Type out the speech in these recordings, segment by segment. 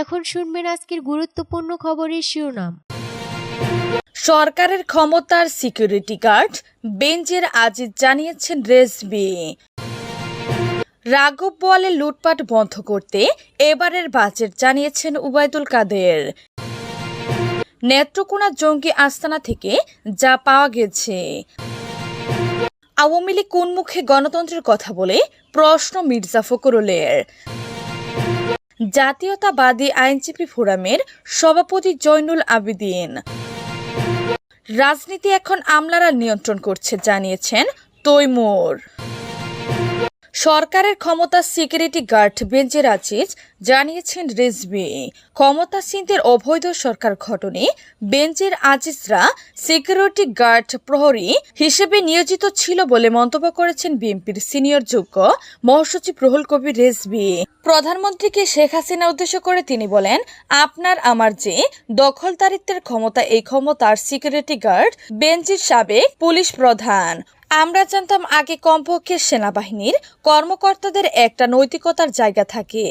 এখন শুনবেন আজকের গুরুত্বপূর্ণ খবরের শিরোনাম। সরকারের ক্ষমতার সিকিউরিটি গার্ড বেঞ্চের আজিজ জানিয়েছেন রেসবি। রাঘব বোয়ালে লুটপাট বন্ধ করতে এবারের বাজেট জানিয়েছেন উবায়দুল কাদের। নেত্রকোনা জঙ্গি আস্তানা থেকে যা পাওয়া গেছে। আওয়ামী লীগ কোন মুখে গণতন্ত্রের কথা বলে প্রশ্ন মির্জা ফখরুলের। জাতীয়তাবাদী আইনজীবী ফোরামের সভাপতি জয়নুল আবেদিন। রাজনীতি এখন আমলারা নিয়ন্ত্রণ করছে জানিয়েছেন তৈমুর। সরকারের ক্ষমতা সিকিউরিটি গার্ড বেঞ্চের আজিজ জানিয়েছেন রিজবি ক্ষমতাসীনদের অবৈধ সরকার ঘটনে বেঞ্চের আজিজরা সিকিউরিটি গার্ড প্রহরী হিসেবে নিয়োজিত ছিল বলে মন্তব্য করেছেন বিএনপির সিনিয়র যোগ্য মহাসচিব রুহুল কবির রেজবি প্রধানমন্ত্রীকে শেখ হাসিনা উদ্দেশ্য করে তিনি বলেন, আপনার, আমার যে দখলদারিত্বের ক্ষমতা, এই ক্ষমতার সিকিউরিটি গার্ড বেঞ্চের সাবেক পুলিশ প্রধান। আমরা জানতাম আগে কমপক্ষে সেনাবাহিনীর কর্মকর্তাদের একটা নৈতিকতার জায়গা থাকে,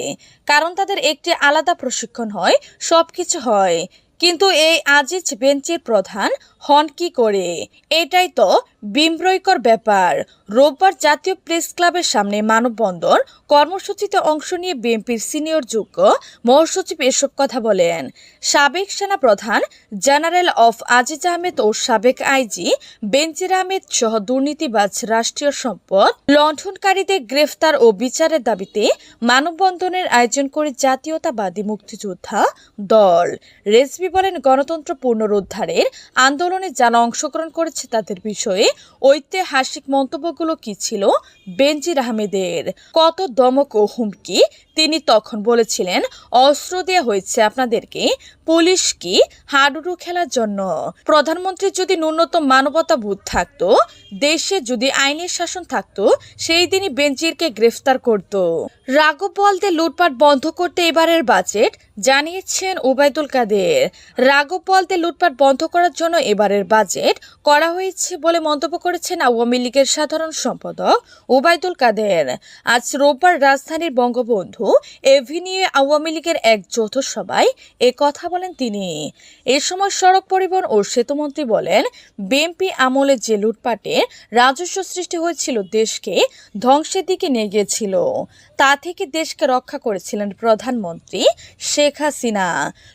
কারণ তাদের একটি আলাদা প্রশিক্ষণ হয়, সবকিছু হয়। কিন্তু এই আজিজ বেঞ্চের প্রধান হন কি করে? এটাই তো বিম্রয়কর ব্যাপার। রোববার জাতীয় প্রেস ক্লাবের সামনে মানববন্ধন কর্মসূচিতে অংশ নিয়ে বিএনপির সিনিয়র যোগ্য মহাসচিব এসব কথা বলেন। সাবেক সেনা প্রধান জেনারেল অফ আজিজ আহমেদ ও সাবেক আইজি বেনজির আহমেদ সহ দুর্নীতিবাজ রাষ্ট্রীয় সম্পদ লণ্ঠনকারীদের গ্রেফতার ও বিচারের দাবিতে মানববন্ধনের আয়োজন করে জাতীয়তাবাদী মুক্তিযোদ্ধা দল। রেজবি বলেন, গণতন্ত্র পুনরুদ্ধারের আন্দোলনে যারা অংশগ্রহণ করেছে তাদের বিষয়ে ঐতিহাসিক মন্তব্যগুলো কি ছিল? বেনজির আহমেদের কত দমক ও হুমকি? তিনি তখন বলেছিলেন, অস্ত্র দেওয়া হয়েছে আপনাদেরকে, পুলিশ কি হাডুডু খেলার জন্য? প্রধানমন্ত্রীর যদি ন্যূনতম মানবতা বোধ থাকতো, দেশে যদি আইনের শাসন থাকতো, সেই দিনই বেনজিরকে গ্রেফতার করত। রাঘব বলতে লুটপাট বন্ধ করতে এবারের বাজেট, জানিয়েছেন ওবায়দুল কাদের। রাঘব বলতে লুটপাট বন্ধ করার জন্য এবারের বাজেট করা হয়েছে বলে মন্তব্য করেছেন আওয়ামী লীগের সাধারণ সম্পাদক ওবায়দুল কাদের। আজ রোববার রাজধানীর বঙ্গবন্ধু এভিনিউ আওয়ামী লীগের এক যৌথ সভায় এ কথা বলেন তিনি। এ সময় সড়ক পরিবহন ও সেতুমন্ত্রী বলেন, বিএনপি আমলে যে লুটপাটে রাজস্ব সৃষ্টি হয়েছিল দেশকে ধ্বংসের দিকে নিয়ে গিয়েছিল, তা থেকে দেশকে রক্ষা করেছিলেন প্রধানমন্ত্রী শেখ হাসিনা।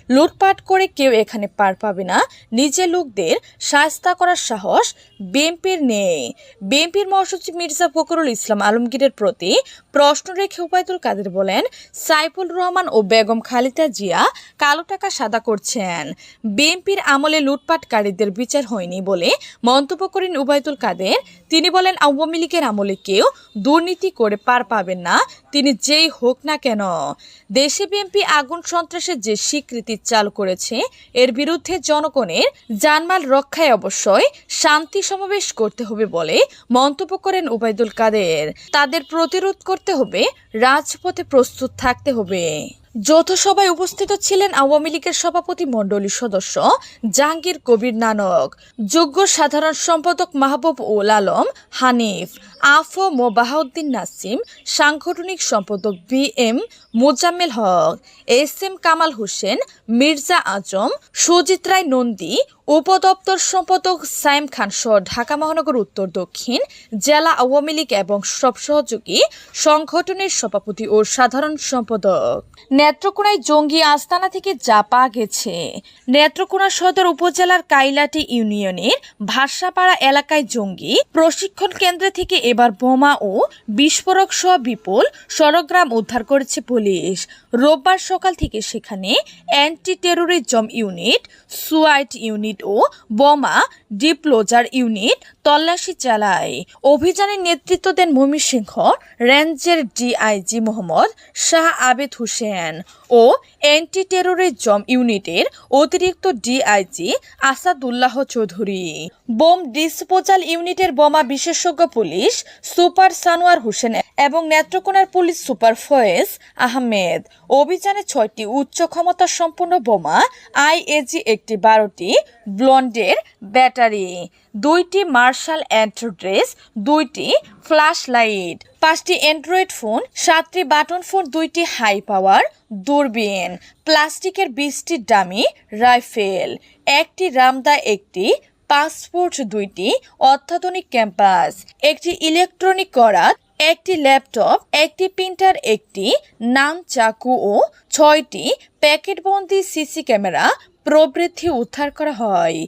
লুটপাট করে কেউ এখানে পার পাবে না, নিজের লোকদের সাহস্তা করার সাহস বিএনপির নেই। বিএনপির মহাসচিব মির্জা ফখরুল ইসলাম আলমগীরের প্রতি প্রশ্ন রেখে উপায়দুল কাদের বলেন, সাইফুল রহমান ও বেগম খালিদা জিয়া কালো টাকা সাদা করছেন। বিএনপির আমলে লুটপাটকারীদের বিচার হয়নি বলে মন্তব্য করেন উবায়দুল কাদের। তিনি বলেন, আওয়ামী লীগের আমলে কেউ দুর্নীতি করে পার পাবেন না, তিনি যেই হোক না কেন। দেশে বিএনপি আগুন সন্ত্রাসের যে স্বীকৃতি চালু করেছে, এর বিরুদ্ধে জনগণের জানমাল রক্ষায় অবশ্যই শান্তি সমাবেশ করতে হবে বলে মন্তব্য করেন উবায়দুল কাদের। তাদের প্রতিরোধ করতে হবে, রাজপথে প্রস্তুত থাকতে হবে। যৌথ সভায় উপস্থিত ছিলেন আওয়ামী লীগের সভাপতি মণ্ডলীর সদস্য জাহাঙ্গীর কবির নানক যোগ্য সাধারণ সম্পাদক মাহবুব উল আলম হানিফ, আফ মো বাহাউদ্দিন নাসিম, সাংগঠনিক সম্পাদক B M Mozammel Haque, S M Kamal Hossain, Mirza Azam, Sujit Roy Nandi উপদপ্তর সম্পাদক সাইম খান সহ ঢাকা মহানগর উত্তর দক্ষিণ, জেলা আওয়ামী লীগ এবং সব সহযোগী সংগঠনের সভাপতি ও সাধারণ সম্পাদক। নেত্রকোনায় জঙ্গি আস্তানা থেকে যা পাওয়া গেছে। নেত্রকোনা সদর উপজেলার কাইলাটি ইউনিয়নের ভাষাপাড়া এলাকায় জঙ্গি প্রশিক্ষণ কেন্দ্র থেকে এবার বোমা ও বিস্ফোরক সহ বিপুল সরগ্রাম উদ্ধার করেছে পুলিশ। রোববার সকাল থেকে সেখানে অ্যান্টি টেরোরিজম ইউনিট সুয়াইট ইউনিট ও বোমা ডিপ্লোজার ইউনিট তল্লাশি চালায়। অভিযানের নেতৃত্ব দেন ময়মনসিংহ রেঞ্জের ডিআইজি মোহাম্মদ শাহ আবেদ হোসেন ও অ্যান্টি টেরোরিজম ইউনিটের অতিরিক্ত DIG Asadullah Chowdhury. Bomb disposal ইউনিটের বোমা বিশেষজ্ঞ পুলিশ সুপার সানোয়ার হোসেন এবং নেত্রকোনার পুলিশ সুপার ফয়েজ আহমেদ। অভিযানে ছয়টি উচ্চ ক্ষমতা সম্পন্ন বোমা, আইএজি একটি বারোটি ব্লন্ডের ব্যাটারি। দুইটি মার্শাল অ্যান্ড ড্রেস, দুইটি ফ্ল্যাশ লাইট পাঁচটি অ্যান্ড্রয়েড ফোন, সাতটি বাটন ফোন, দুইটি হাই পাওয়ার, দূরবীন, প্লাস্টিকের বিশটি ডামি রাইফেল, একটি রামদা, একটি পাসপোর্ট, দুইটি অত্যাধুনিক ক্যাম্পাস, একটি ইলেকট্রনিক করাত, একটি ল্যাপটপ, একটি প্রিন্টার, একটি নাম চাকু ও ছয়টি প্যাকেটবন্দি সিসি ক্যামেরা প্রবৃদ্ধি উদ্ধার করা হয়।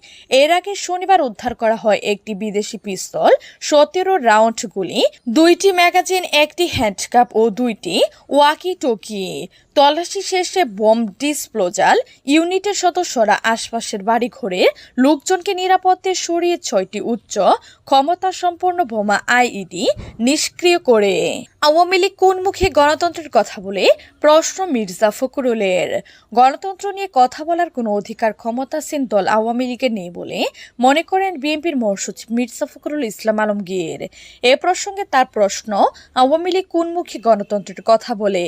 এর আগে শনিবার উদ্ধার করা হয় একটি বিদেশি পিস্তল, সতেরো রাউন্ড গুলি, দুইটি ম্যাগাজিন, একটি হ্যান্ডকাপ ও দুইটি ওয়াকি টকি তল্লাশি শেষে বোম ডিসপ্লোজাল, ইউনিটের সদস্যরা আশপাশের বাড়ি ঘরের লোকজনকে নিরাপত্তে সরিয়ে ছয়টি উচ্চ ক্ষমতা সম্পন্ন বোমা আইইডি নিষ্ক্রিয় করে। আওয়ামী লীগ কোন মুখে গণতন্ত্রের কথা বলে? প্রশ্ন মির্জা ফখরুলের। গণতন্ত্র নিয়ে কথা বলার কোনো অধিকার ক্ষমতাসীন দল আওয়ামী লীগের নেই বলে মনে করেন বিএনপির মহাসচিব মির্জা ফখরুল ইসলাম আলমগীর। এ প্রসঙ্গে তার প্রশ্ন, আওয়ামী লীগ কোন মুখে গণতন্ত্রের কথা বলে?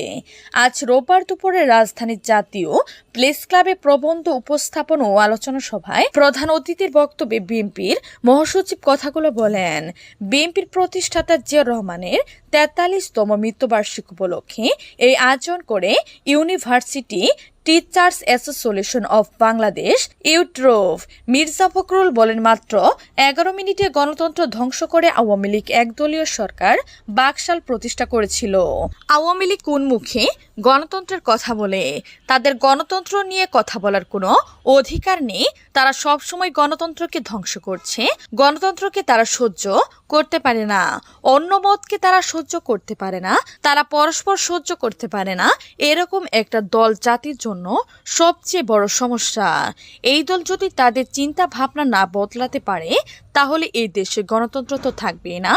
আজ রোববার দুপুরে রাজধানীর জাতীয় প্লেস ক্লাবে প্রবন্ধ উপস্থাপন ও আলোচনা সভায় প্রধান অতিথির বক্তব্যে বিএনপির মহাসচিব কথাগুলো বলেন, বিএনপির প্রতিষ্ঠাতা জিয়াউর রহমানের তেতাল্লিশতম মৃত্যুবার্ষিকী উপলক্ষে এই আয়োজন করে university teachers association of Bangladesh ইউট্রোভ Mirza Fakhrul বলেন মাত্র এগারো মিনিটে গণতন্ত্র ধ্বংস করে আওয়ামী লীগ একদলীয় সরকার বাকশাল প্রতিষ্ঠা করেছিল। আওয়ামী লীগ কোন মুখে? গণতন্ত্রের কথা বলে। তাদের গণতন্ত্র নিয়ে কথা বলার কোনো অধিকার নেই। তারা সবসময় গণতন্ত্রকে ধ্বংস করছে। গণতন্ত্রকে তারা সহ্য করতে পারে না। অন্য মতকে তারা সহ্য করতে পারে না। তারা পরস্পর সহ্য করতে পারে না। এরকম একটা দল জাতির জন্য সবচেয়ে বড় সমস্যা। এই দল যদি তাদের চিন্তা ভাবনা না বদলাতে পারে তাহলে এই দেশে গণতন্ত্র তো থাকবে না,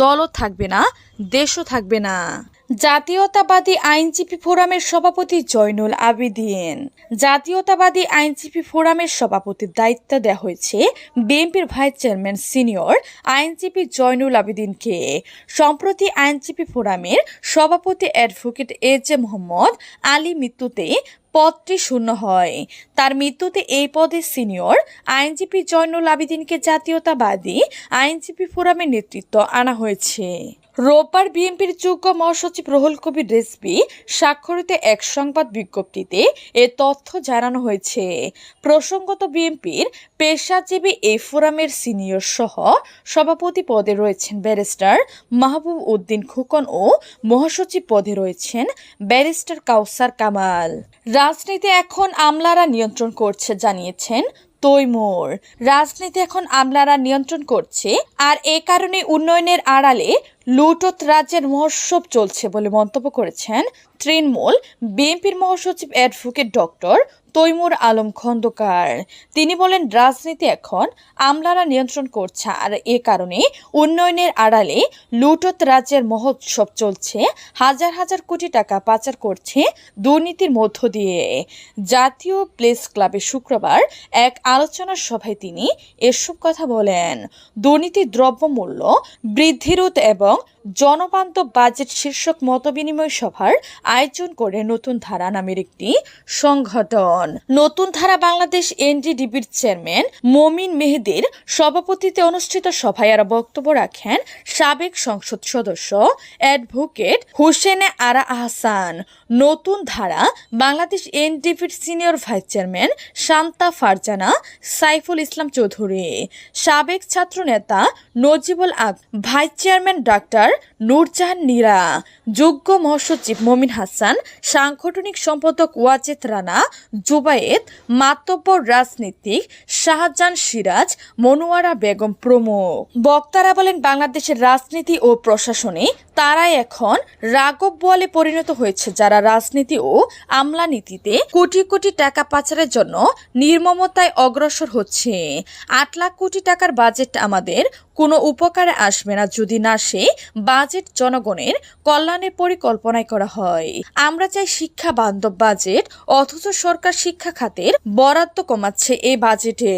দলও থাকবে না, দেশও থাকবে না। জাতীয়তাবাদী আইনজীবী ফোরামের সভাপতি জয়নুল আবেদিন। জাতীয়তাবাদী আইনজীবী ফোরামের সভাপতির দায়িত্ব দেওয়া হয়েছে বিএনপির ভাইস চেয়ারম্যান সিনিয়র আইনজীবী জয়নুল আবেদিনকে। সম্প্রতি আইনজীবী ফোরামের সভাপতি advocate A J Mohammad Ali মৃত্যুতে পদটি শূন্য হয়। তার মৃত্যুতে এই পদে সিনিয়র আইনজীবী জয়নুল আবেদিনকে জাতীয়তাবাদী আইনজীবী ফোরামের নেতৃত্ব আনা হয়েছে। রোববার বিএনপির যোগ্য মহাসচিব রুহুল কবির রেজবি স্বাক্ষরিত এক সংবাদ বিজ্ঞপ্তিতে এ তথ্য জানানো হয়েছে। প্রসঙ্গত বিএনপির পেশাজীবী এই ফোরামের সিনিয়র সহ সভাপতি পদে রয়েছেন ব্যারিস্টার মাহবুব উদ্দিন খোকন ও মহাসচিব পদে রয়েছেন ব্যারিস্টার কাউসার কামাল। রাজনীতি এখন আমলারা নিয়ন্ত্রণ করছে, জানিয়েছেন তৈমুর। রাজনীতি এখন আমলারা নিয়ন্ত্রণ করছে আর এ কারণে উন্নয়নের আড়ালে লুটত রাজ্যের মহোৎসব চলছে বলে মন্তব্য করেছেন তৃণমূল, বিএনপির মহাসচিব অ্যাডভোকেট ডক্টর তৈমুর আলম খন্দকার। তিনি বলেন, রাজনীতি এখন আমলারা নিয়ন্ত্রণ করছে আর এ কারণে উন্নয়নের আড়ালে লুটত রাজ্যের মহোৎসব চলছে। হাজার হাজার কোটি টাকা পাচার করছে দুর্নীতির মধ্য দিয়ে। জাতীয় প্লেস ক্লাবে শুক্রবার এক আলোচনা সভায় তিনি এসব কথা বলেন। দুর্নীতি দ্রব্যমূল্য বৃদ্ধিরোধ এবং জনবান্ধব বাজেট শীর্ষক মতবিনিময় সভার আয়োজন করে নতুন ধারা নামের একটি সংগঠন। নতুন ধারা বাংলাদেশ এনডিডিবির চেয়ারম্যান মমিন মেহেদির সভাপতিত্বে অনুষ্ঠিত সভায় আরও বক্তব্য রাখেন সাবেক সংসদ সদস্য অ্যাডভোকেট হুসেনে আরা Ahsan. Notun Dhara Bangladesh এনডিবির senior vice chairman Shanta Farzana, Saiful Islam Chowdhury. সাবেক ছাত্রনেতা নজিবুল আক, ভাইস চেয়ারম্যান ডাক্তার নূরজাহান নীরা। যোগ্য মহাসচিব মমিন হাসান, সাংগঠনিক সম্পাদক ওয়াজেদ রানা জুবায়েদ, মাতব্বর রাজনীতিক শাহজাহান সিরাজ, মনোয়ারা বেগম প্রমুখ। বক্তারা বলেন, বাংলাদেশের রাজনীতি ও প্রশাসনে তারাই এখন রাগব বলে পরিণত হয়েছে, যারা রাজনীতি ও আমলানীতিতে কোটি কোটি টাকা পাচারের জন্য নির্মমতায় অগ্রসর হচ্ছে। আট লাখ কোটি টাকার বাজেট আমাদের কোনো উপকারে আসবে না যদি না সে বাজেট জনগণের কল্যাণের পরিকল্পনায় করা হয়। আমরা চাই শিক্ষা, বান্ধব বাজেট, অথচ সরকার শিক্ষা খাতের বরাদ্দ কমাচ্ছে এই বাজেটে।